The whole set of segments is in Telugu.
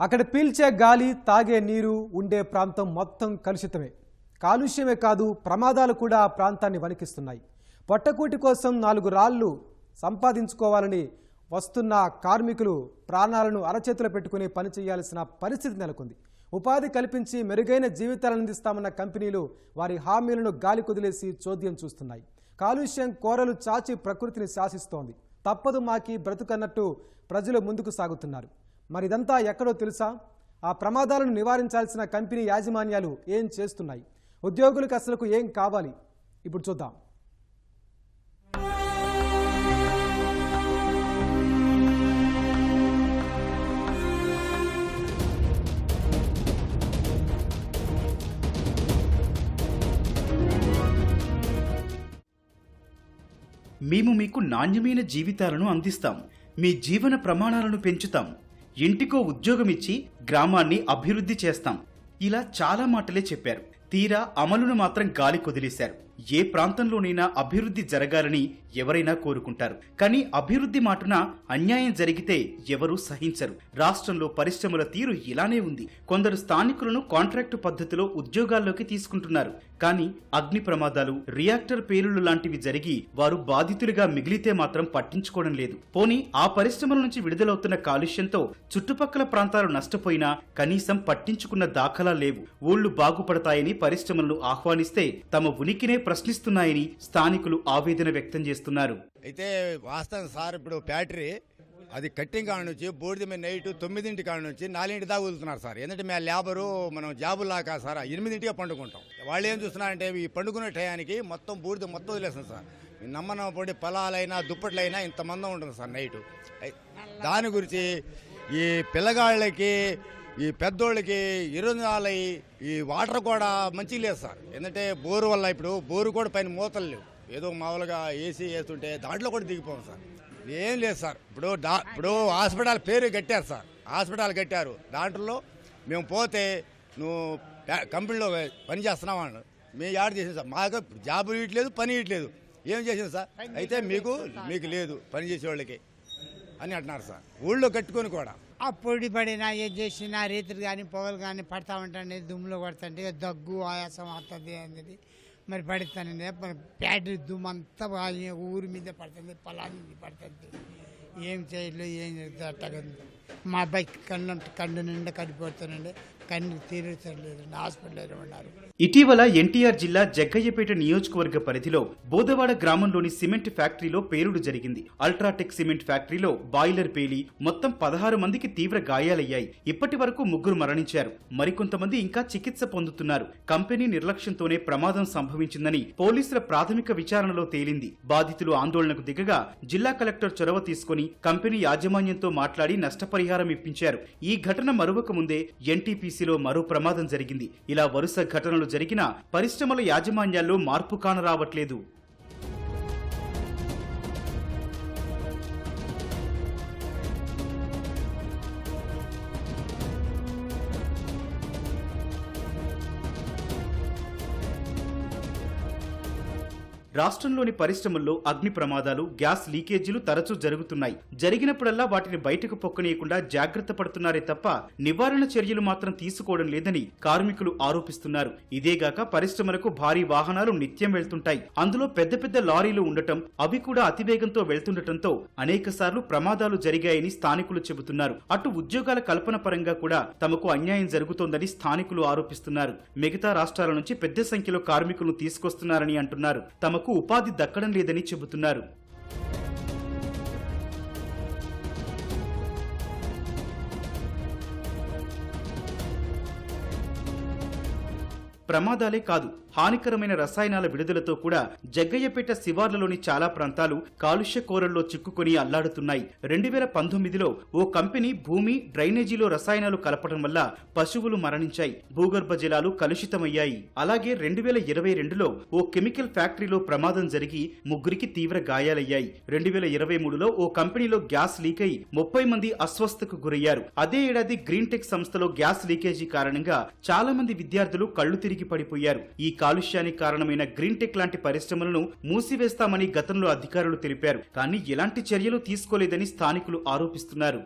అక్కడ పీల్చే గాలి తాగే నీరు ఉండే ప్రాంతం మొత్తం కలుషితమే. కాలుష్యమే కాదు ప్రమాదాలు కూడా ఆ ప్రాంతాన్ని వణికిస్తున్నాయి. పొట్టకూటి కోసం నాలుగు రాళ్ళు సంపాదించుకోవాలని వస్తున్న కార్మికులు ప్రాణాలను అరచేతిలో పెట్టుకుని పని చేయాల్సిన పరిస్థితి నెలకొంది. ఉపాధి కల్పించి మెరుగైన జీవితాలను అందిస్తామన్న కంపెనీలు వారి హామీలను గాలి కుదిలేసి చోద్యం చూస్తున్నాయి. కాలుష్యం కోరలు చాచి ప్రకృతిని శాసిస్తోంది. తప్పదు మాకి బ్రతుకన్నట్టు ప్రజలు ముందుకు సాగుతున్నారు. మరి ఇదంతా ఎక్కడో తెలుసా? ఆ ప్రమాదాలను నివారించాల్సిన కంపెనీ యాజమాన్యాలు ఏం చేస్తున్నాయి? ఉద్యోగులకు అసలుకు ఏం కావాలి? ఇప్పుడు చూద్దాం. మేము మీకు నాణ్యమైన జీవితాలను అందిస్తాం. మీ జీవన ప్రమాణాలను పెంచుతాం. ఇంటికో ఉద్యోగం ఇచ్చి గ్రామాన్ని అభివృద్ధి చేస్తాం. ఇలా చాలా మాటలే చెప్పారు. తీరా అమలును మాత్రం గాలి కుదిలేశారు. ఏ ప్రాంతంలోనైనా అభివృద్ధి జరగాలని ఎవరైనా కోరుకుంటారు. కానీ అభివృద్ధి మాటున అన్యాయం జరిగితే ఎవరూ సహించరు. రాష్ట్రంలో పరిశ్రమల తీరు ఇలానే ఉంది. కొందరు స్థానికులను కాంట్రాక్టు పద్ధతిలో ఉద్యోగాల్లోకి తీసుకుంటున్నారు. కానీ అగ్ని ప్రమాదాలు రియాక్టర్ పేలుళ్ళు లాంటివి జరిగి వారు బాధితులుగా మిగిలితే మాత్రం పట్టించుకోవడం లేదు. పోనీ ఆ పరిశ్రమల నుంచి విడుదలవుతున్న కాలుష్యంతో చుట్టుపక్కల ప్రాంతాలు నష్టపోయినా కనీసం పట్టించుకున్న దాఖలా లేవు. ఊళ్ళు బాగుపడతాయని పరిశ్రమలను ఆహ్వానిస్తే తమ ఉనికినే ప్రశ్నిస్తున్నాయని స్థానికులు ఆవేదన వ్యక్తం చేస్తున్నారు. అయితే వాస్తవం సార్ ఇప్పుడు ఫ్యాక్టరీ అది కట్టింగ్ కాడ నుంచి బూడిద మీద నైట్ తొమ్మిదింటి కాడ నుంచి నాలుగింటి దాకా వదులుతున్నారు సార్. ఎందుకంటే మేము లేబరు మనం జాబు లాగా సార్ ఎనిమిదింటిగా పండుకుంటాం. వాళ్ళు ఏం చూస్తున్నారంటే ఈ పండుకునే టయానికి మొత్తం బూడిద మొత్తం వదిలేస్తుంది సార్. ఈ నమ్మన పొలాలైనా దుప్పట్లైనా ఇంత మందం ఉంటుంది సార్ నైట్. దాని గురించి ఈ పిల్లగాళ్ళకి ఈ పెద్దోళ్ళకి ఇరునాలై ఈ వాటర్ కూడా మంచి లేదు సార్. ఎందుకంటే బోరు వల్ల ఇప్పుడు బోరు కూడా పైన మూతలు లేవు. ఏదో మామూలుగా ఏసీ వేస్తుంటే దాంట్లో కూడా దిగిపోం సార్. ఏం లేదు సార్. ఇప్పుడు డా ఇప్పుడు హాస్పిటల్ పేరు కట్టారు సార్. హాస్పిటల్ కట్టారు. దాంట్లో మేము పోతే నువ్వు కంపెనీలో పని చేస్తున్నావు మీ మేము యాడ్ చేసాం సార్. మాకు జాబ్ ఇవ్వట్లేదు పని ఇవ్వట్లేదు. ఏం చేసాం సార్? అయితే మీకు మీకు లేదు పని చేసేవాళ్ళకి అని అంటున్నారు సార్. ఊళ్ళో కట్టుకొని కూడా. ఆ పొడి పడినా ఏం చేసినా రేతులు కానీ పొగలు కానీ పడతా ఉంటాయి దుమ్ములో పడుతుంటే దగ్గు ఆయాసం వస్తుంది అనేది మరి పడుతానండి మరి ప్యాటరీ దుమ్ము అంతా ఊరి మీద పడుతుంది పొలాల మీద పడుతుంది. ఏం చేయలేదు ఏం చేస్తుంది అట్టగంది మా అబ్బాయి కన్ను కన్ను నిండా కడిపోతానండి కన్ను తీరుతలేదండి హాస్పిటల్లో ఉన్నారు ఇటీవల ఎన్టీఆర్ జిల్లా జగ్గయ్యపేట నియోజకవర్గ పరిధిలో బోదవాడ గ్రామంలోని సిమెంట్ ఫ్యాక్టరీలో పేలుడు జరిగింది. అల్ట్రాటెక్ సిమెంట్ ఫ్యాక్టరీలో బాయిలర్ పేలి మొత్తం పదహారు మందికి తీవ్ర గాయాలయ్యాయి. ఇప్పటి వరకు ముగ్గురు మరణించారు. మరికొంతమంది ఇంకా చికిత్స పొందుతున్నారు. కంపెనీ నిర్లక్ష్యంతోనే ప్రమాదం సంభవించిందని పోలీసుల ప్రాథమిక విచారణలో తేలింది. బాధితులు ఆందోళనకు దిగగా జిల్లా కలెక్టర్ చొరవ తీసుకుని కంపెనీ యాజమాన్యంతో మాట్లాడి నష్టపరిహారం ఇప్పించారు. ఈ ఘటన మరువక ముందే ఎన్టీపీసీలో మరో ప్రమాదం జరిగింది. ఇలా వరుస ఘటనలు జరిగినా పరిశ్రమల యాజమాన్యాల్లో మార్పు కానరావట్లేదు. రాష్ట్రంలోని పరిశ్రమల్లో అగ్ని ప్రమాదాలు గ్యాస్ లీకేజీలు తరచూ జరుగుతున్నాయి. జరిగినప్పుడల్లా వాటిని బయటకు పొక్కనీయకుండా జాగ్రత్త పడుతున్నారే తప్ప నివారణ చర్యలు మాత్రం తీసుకోవడం లేదని కార్మికులు ఆరోపిస్తున్నారు. ఇదేగాక పరిశ్రమలకు భారీ వాహనాలు నిత్యం వెళ్తుంటాయి. అందులో పెద్ద పెద్ద లారీలు ఉండటం అవి కూడా అతివేగంతో వెళ్తుండటంతో అనేక సార్లు ప్రమాదాలు జరిగాయని స్థానికులు చెబుతున్నారు. అటు ఉద్యోగాల కల్పన పరంగా కూడా తమకు అన్యాయం జరుగుతోందని స్థానికులు ఆరోపిస్తున్నారు. మిగతా రాష్ట్రాల నుంచి పెద్ద సంఖ్యలో కార్మికులను తీసుకొస్తున్నారని అంటున్నారు. తమ తమకు ఉపాధి దక్కడం లేదని చెబుతున్నారు. ప్రమాదాలే కాదు హానికరమైన రసాయనాల విడుదలతో కూడా జగ్గయ్యపేట శివార్లలోని చాలా ప్రాంతాలు కాలుష్య కోరల్లో చిక్కుకొని అల్లాడుతున్నాయి. రెండు వేల పంతొమ్మిదిలో ఓ కంపెనీ భూమి డ్రైనేజీలో రసాయనాలు కలపడం వల్ల పశువులు మరణించాయి. భూగర్భ జలాలు కలుషితమయ్యాయి. అలాగే రెండు వేల ఇరవై రెండులో ఓ కెమికల్ ఫ్యాక్టరీలో ప్రమాదం జరిగి ముగ్గురికి తీవ్ర గాయాలయ్యాయి. రెండు వేల ఇరవై మూడులో ఓ కంపెనీలో గ్యాస్ లీక్ అయి ముప్పై మంది అస్వస్థకు గురయ్యారు. అదే ఏడాది గ్రీన్ టెక్ సంస్థలో గ్యాస్ లీకేజీ కారణంగా చాలా మంది విద్యార్థులు కళ్ళు తిరిగి పడిపోయారు. ఈ కాలుష్యానికి కారణమైన గ్రీన్ టెక్ లాంటి పరిశ్రమలను మూసివేస్తామని గతంలో అధికారులు తెలిపారు. కానీ ఎలాంటి చర్యలు తీసుకోలేదని స్థానికులు ఆరోపిస్తున్నారు.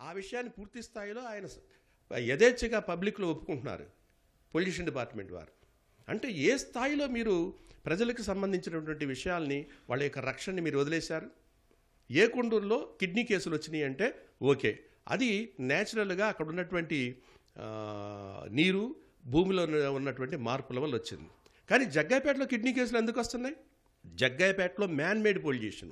ఆ విషయాన్ని పూర్తి స్థాయిలో ఆయన యథేచ్ఛగా పబ్లిక్లో ఒప్పుకుంటున్నారు. పొల్యూషన్ డిపార్ట్మెంట్ వారు. అంటే ఏ స్థాయిలో మీరు ప్రజలకు సంబంధించినటువంటి విషయాల్ని వాళ్ళ యొక్క రక్షణని మీరు వదిలేశారు? ఏ కొండూరులో కిడ్నీ కేసులు వచ్చినాయి అంటే ఓకే. అది న్యాచురల్గా అక్కడ ఉన్నటువంటి నీరు భూమిలో ఉన్నటువంటి మార్పుల వల్ల వచ్చింది. కానీ జగ్గాయపేటలో కిడ్నీ కేసులు ఎందుకు వస్తున్నాయి? జగ్గాయపేటలో మ్యాన్ మేడ్ పొల్యూషన్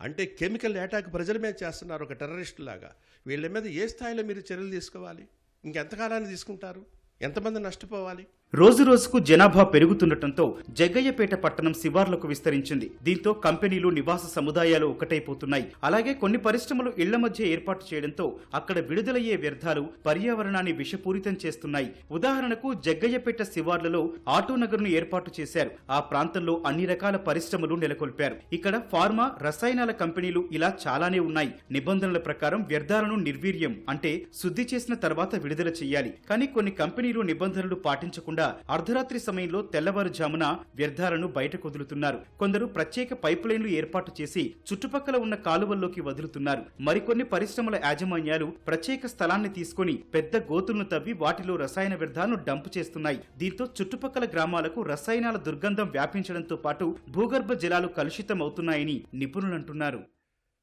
అంటే కెమికల్ అటాక్ ప్రజల మీద చేస్తున్నారు ఒక టెర్రరిస్ట్ లాగా. వీళ్ళ మీద ఏ స్థాయిలో మీరు చర్యలు తీసుకోవాలి? ఇంకెంతకాలాన్ని తీసుకుంటారు? ఎంతమంది నష్టపోవాలి? రోజు రోజుకు జనాభా పెరుగుతుండటంతో జగ్గయ్యపేట పట్టణం శివార్లకు విస్తరించింది. దీంతో కంపెనీలు నివాస సముదాయాలు ఒకటైపోతున్నాయి. అలాగే కొన్ని పరిశ్రమలు ఇళ్ళ మధ్య ఏర్పాటు చేయడంతో అక్కడ విడుదలయ్యే వ్యర్థాలు పర్యావరణాన్ని విషపూరితం చేస్తున్నాయి. ఉదాహరణకు జగ్గయ్యపేట శివార్లలో ఆటోనగర్ను ఏర్పాటు చేశారు. ఆ ప్రాంతంలో అన్ని రకాల పరిశ్రమలు నెలకొల్పారు. ఇక్కడ ఫార్మా రసాయనాల కంపెనీలు ఇలా చాలానే ఉన్నాయి. నిబంధనల ప్రకారం వ్యర్థాలను నిర్వీర్యం అంటే శుద్ధి చేసిన తర్వాత విడుదల చేయాలి. కానీ కొన్ని కంపెనీలు నిబంధనలు పాటించకుండా అర్ధరాత్రి సమయంలో తెల్లవారుజామున వ్యర్థాలను బయటకు వదులుతున్నారు. కొందరు ప్రత్యేక పైప్ లైన్లు ఏర్పాటు చేసి చుట్టుపక్కల ఉన్న కాలువల్లోకి వదులుతున్నారు. మరికొన్ని పరిశ్రమల యాజమాన్యాలు ప్రత్యేక స్థలాన్ని తీసుకొని పెద్ద గోతులను తవ్వి వాటిలో రసాయన వ్యర్థాలను డంపు చేస్తున్నాయి. దీంతో చుట్టుపక్కల గ్రామాలకు రసాయనాల దుర్గంధం వ్యాపించడంతో పాటు భూగర్భ జలాలు కలుషితం అవుతున్నాయని నిపుణులు అంటున్నారు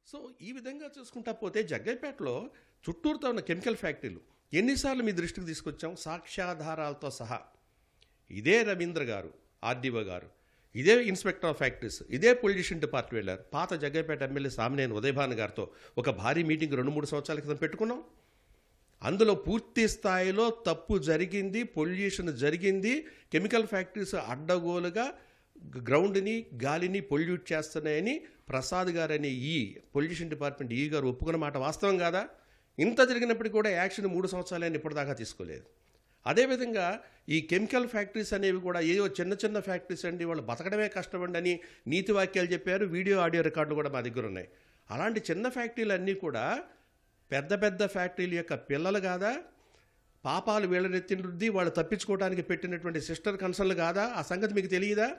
సో ఈ విధంగా చూసుకుంటా పోతే జగ్గైపేటలో చుట్టూరుతో ఉన్న కెమికల్ ఫ్యాక్టరీలు ఎన్నిసార్లు మీ దృష్టికి తీసుకొచ్చాం? సాక్ష్యాధారాలతో సహా. ఇదే రవీంద్ర గారు ఆర్డీఓ గారు ఇదే ఇన్స్పెక్టర్ ఆఫ్ ఫ్యాక్టరీస్ ఇదే పొల్యూషన్ డిపార్ట్మెంట్ వెళ్ళారు. పాత జగ్గపేట ఎమ్మెల్యే సామినేని ఉదయభాను గారితో ఒక భారీ మీటింగ్ రెండు మూడు సంవత్సరాల క్రితం పెట్టుకున్నాం. అందులో పూర్తి స్థాయిలో తప్పు జరిగింది పొల్యూషన్ జరిగింది కెమికల్ ఫ్యాక్టరీస్ అడ్డగోలుగా గ్రౌండ్ని గాలిని పొల్యూట్ చేస్తున్నాయని ప్రసాద్ గారని ఈ పొల్యూషన్ డిపార్ట్మెంట్ ఈ గారు ఒప్పుకున్న మాట వాస్తవం కాదా? ఇంత జరిగినప్పటికీ కూడా యాక్షన్ మూడు సంవత్సరాలైన ఇప్పటిదాకా తీసుకోలేదు. అదేవిధంగా ఈ కెమికల్ ఫ్యాక్టరీస్ అనేవి కూడా ఏవో చిన్న చిన్న ఫ్యాక్టరీస్ అండి వాళ్ళు బతకడమే కష్టమండి అని నీతి వాక్యాలు చెప్పారు వీడియో ఆడియో రికార్డులు కూడా మా దగ్గర ఉన్నాయి. అలాంటి చిన్న ఫ్యాక్టరీలు అన్నీ కూడా పెద్ద పెద్ద ఫ్యాక్టరీల యొక్క పిల్లలు కాదా పాపాలు వీళ్ళనెత్తిన వాళ్ళు తప్పించుకోవడానికి పెట్టినటువంటి సిస్టర్ కన్సర్న్లు కాదా ఆ సంగతి మీకు తెలియదా?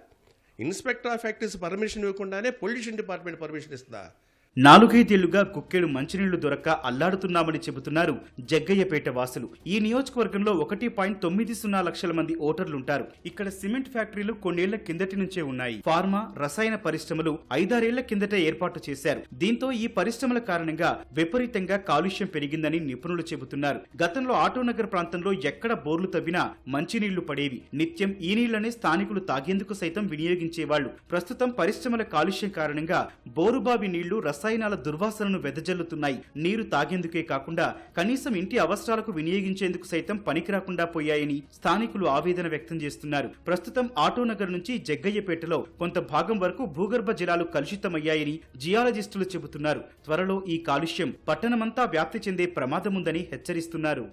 ఇన్స్పెక్టర్ ఆఫ్ ఫ్యాక్టరీస్ పర్మిషన్ ఇవ్వకుండానే పొల్యూషన్ డిపార్ట్మెంట్ పర్మిషన్ ఇస్తుందా? నాలుగైదేళ్ళుగా కుక్కెడు మంచినీళ్ళు దొరక్క అల్లాడుతున్నామని చెబుతున్నారు జగ్గయ్యపేట వాసులు. ఈ నియోజకవర్గంలో ఒకటి పాయింట్ తొమ్మిది సున్నా లక్షల మంది ఓటర్లుంటారు. ఇక్కడ సిమెంట్ ఫ్యాక్టరీలు కొన్నేళ్ళ కిందటి నుంచే ఉన్నాయి. ఫార్మా రసాయన పరిశ్రమలు ఐదారేళ్ళ కిందట ఏర్పాటు చేశారు. దీంతో ఈ పరిశ్రమల కారణంగా విపరీతంగా కాలుష్యం పెరిగిందని నిపుణులు చెబుతున్నారు. గతంలో ఆటోనగర్ ప్రాంతంలో ఎక్కడ బోర్లు తవ్వినా మంచినీళ్ళు పడేవి. నిత్యం ఈ నీళ్ళనే స్థానికులు తాగేందుకు సైతం వినియోగించేవాళ్ళు. ప్రస్తుతం పరిశ్రమల కాలుష్యం కారణంగా బోరుబావి నీళ్ళు రసాయనాల దుర్వాసనను వెదజల్లుతున్నాయి. నీరు తాగేందుకే కాకుండా కనీసం ఇంటి అవసరాలకు వినియోగించేందుకు సైతం పనికిరాకుండా పోయాయని స్థానికులు ఆవేదన వ్యక్తం చేస్తున్నారు. ప్రస్తుతం ఆటోనగర్ నుంచి జగ్గయ్యపేటలో కొంత భాగం వరకు భూగర్భ జలాలు కలుషితమయ్యాయని జియాలజిస్టులు చెబుతున్నారు. త్వరలో ఈ కాలుష్యం పట్టణమంతా వ్యాప్తి చెందే ప్రమాదముందని హెచ్చరిస్తున్నారు.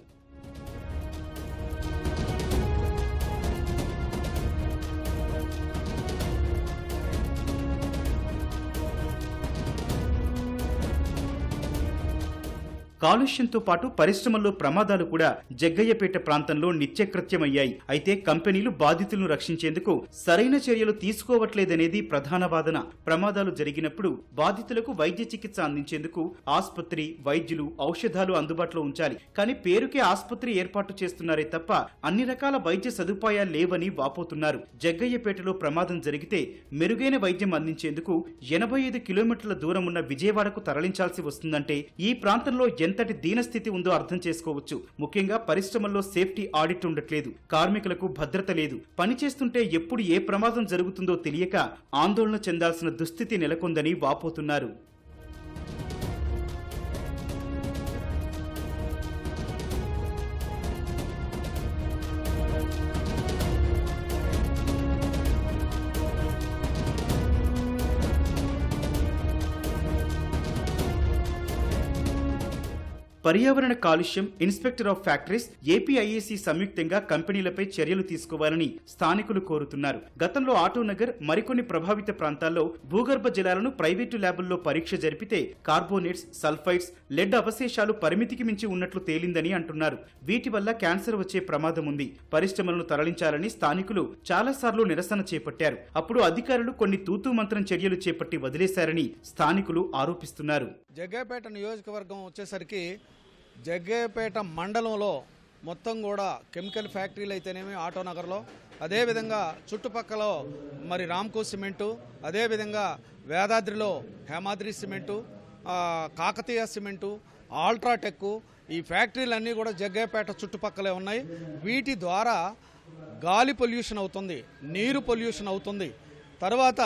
కాలుష్యంతో పాటు పరిశ్రమల్లో ప్రమాదాలు కూడా జగ్గయ్యపేట ప్రాంతంలో నిత్యకృత్యమయ్యాయి. అయితే కంపెనీలు బాధితులను రక్షించేందుకు సరైన చర్యలు తీసుకోవట్లేదనేది ప్రధాన వాదన. ప్రమాదాలు జరిగినప్పుడు బాధితులకు వైద్య చికిత్స అందించేందుకు ఆసుపత్రి వైద్యులు ఔషధాలు అందుబాటులో ఉంచాలి. కానీ పేరుకే ఆసుపత్రి ఏర్పాటు చేస్తున్నారే తప్ప అన్ని రకాల వైద్య సదుపాయాలు లేవని వాపోతున్నారు. జగ్గయ్యపేటలో ప్రమాదం జరిగితే మెరుగైన వైద్యం అందించేందుకు ఎనభై ఐదు కిలోమీటర్ల దూరం ఉన్న విజయవాడకు తరలించాల్సి వస్తుందంటే ఈ ప్రాంతంలో ఎంతటి దీనస్థితి ఉందో అర్థం చేసుకోవచ్చు. ముఖ్యంగా పరిశ్రమల్లో సేఫ్టీ ఆడిట్ ఉండట్లేదు. కార్మికులకు భద్రత లేదు. పనిచేస్తుంటే ఎప్పుడు ఏ ప్రమాదం జరుగుతుందో తెలియక ఆందోళన చెందాల్సిన దుస్థితి నెలకొందని వాపోతున్నారు. పర్యావరణ కాలుష్యం ఇన్స్పెక్టర్ ఆఫ్ ఫ్యాక్టరీస్ ఏపీఐఏసీ సంయుక్తంగా కంపెనీలపై చర్యలు తీసుకోవాలని స్థానికులు కోరుతున్నారు. గతంలో ఆటోనగర్ మరికొన్ని ప్రభావిత ప్రాంతాల్లో భూగర్భ జలాలను ప్రైవేటు ల్యాబుల్లో పరీక్ష జరిపితే కార్బోనేట్స్ సల్ఫైడ్స్ లెడ్ అవశేషాలు పరిమితికి మించి ఉన్నట్లు తేలిందని అంటున్నారు. వీటి వల్ల క్యాన్సర్ వచ్చే ప్రమాదం ఉంది. పరిశ్రమలను తరలించాలని స్థానికులు చాలాసార్లు నిరసన చేపట్టారు. అప్పుడు అధికారులు కొన్ని తూతూ మంత్రం చర్యలు చేపట్టి వదిలేశారని స్థానికులు ఆరోపిస్తున్నారు. జగ్గాపేట నియోజకవర్గం వచ్చేసరికి జగ్గయ్యపేట మండలంలో మొత్తం కూడా కెమికల్ ఫ్యాక్టరీలు అయితేనేమి ఆటో నగర్లో. అదేవిధంగా చుట్టుపక్కల మరి రామ్కో సిమెంటు అదేవిధంగా వేదాద్రిలో Hemadri cement Kakatiya cement UltraTech ఈ ఫ్యాక్టరీలన్నీ కూడా జగ్గయ్యపేట చుట్టుపక్కలే ఉన్నాయి. వీటి ద్వారా గాలి పొల్యూషన్ అవుతుంది నీరు పొల్యూషన్ అవుతుంది. తర్వాత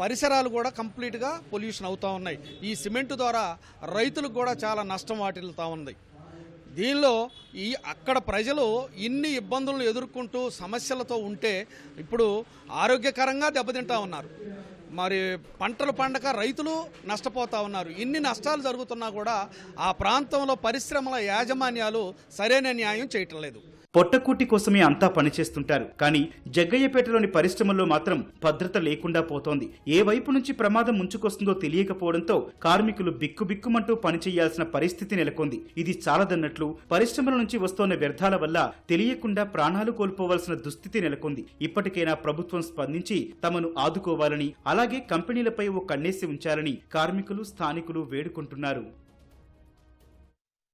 పరిసరాలు కూడా కంప్లీట్గా పొల్యూషన్ అవుతూ ఉన్నాయి. ఈ సిమెంట్ ద్వారా రైతులకు కూడా చాలా నష్టం వాటిల్లుతూ ఉంది. దీనిలో ఈ అక్కడ ప్రజలు ఇన్ని ఇబ్బందులను ఎదుర్కొంటూ సమస్యలతో ఉంటే ఇప్పుడు ఆరోగ్యకరంగా దెబ్బతింటా ఉన్నారు. మరి పంటలు పండక రైతులు నష్టపోతూ ఉన్నారు. ఇన్ని నష్టాలు జరుగుతున్నా కూడా ఆ ప్రాంతంలో పరిశ్రమల యాజమాన్యాలు సరైన న్యాయం చేయటం లేదు పొట్టకూటి కోసమే అంతా పనిచేస్తుంటారు. కానీ జగ్గయ్యపేటలోని పరిశ్రమల్లో మాత్రం భద్రత లేకుండా పోతోంది. ఏ వైపు నుంచి ప్రమాదం ముంచుకొస్తుందో తెలియకపోవడంతో కార్మికులు బిక్కుబిక్కుమంటూ పనిచేయాల్సిన పరిస్థితి నెలకొంది. ఇది చాలదన్నట్లు పరిశ్రమల నుంచి వస్తోన్న వ్యర్థాల వల్ల తెలియకుండా ప్రాణాలు కోల్పోవాల్సిన దుస్థితి నెలకొంది. ఇప్పటికైనా ప్రభుత్వం స్పందించి తమను ఆదుకోవాలని అలాగే కంపెనీలపై ఓ కన్నేసి ఉంచాలని కార్మికులు స్థానికులు వేడుకుంటున్నారు.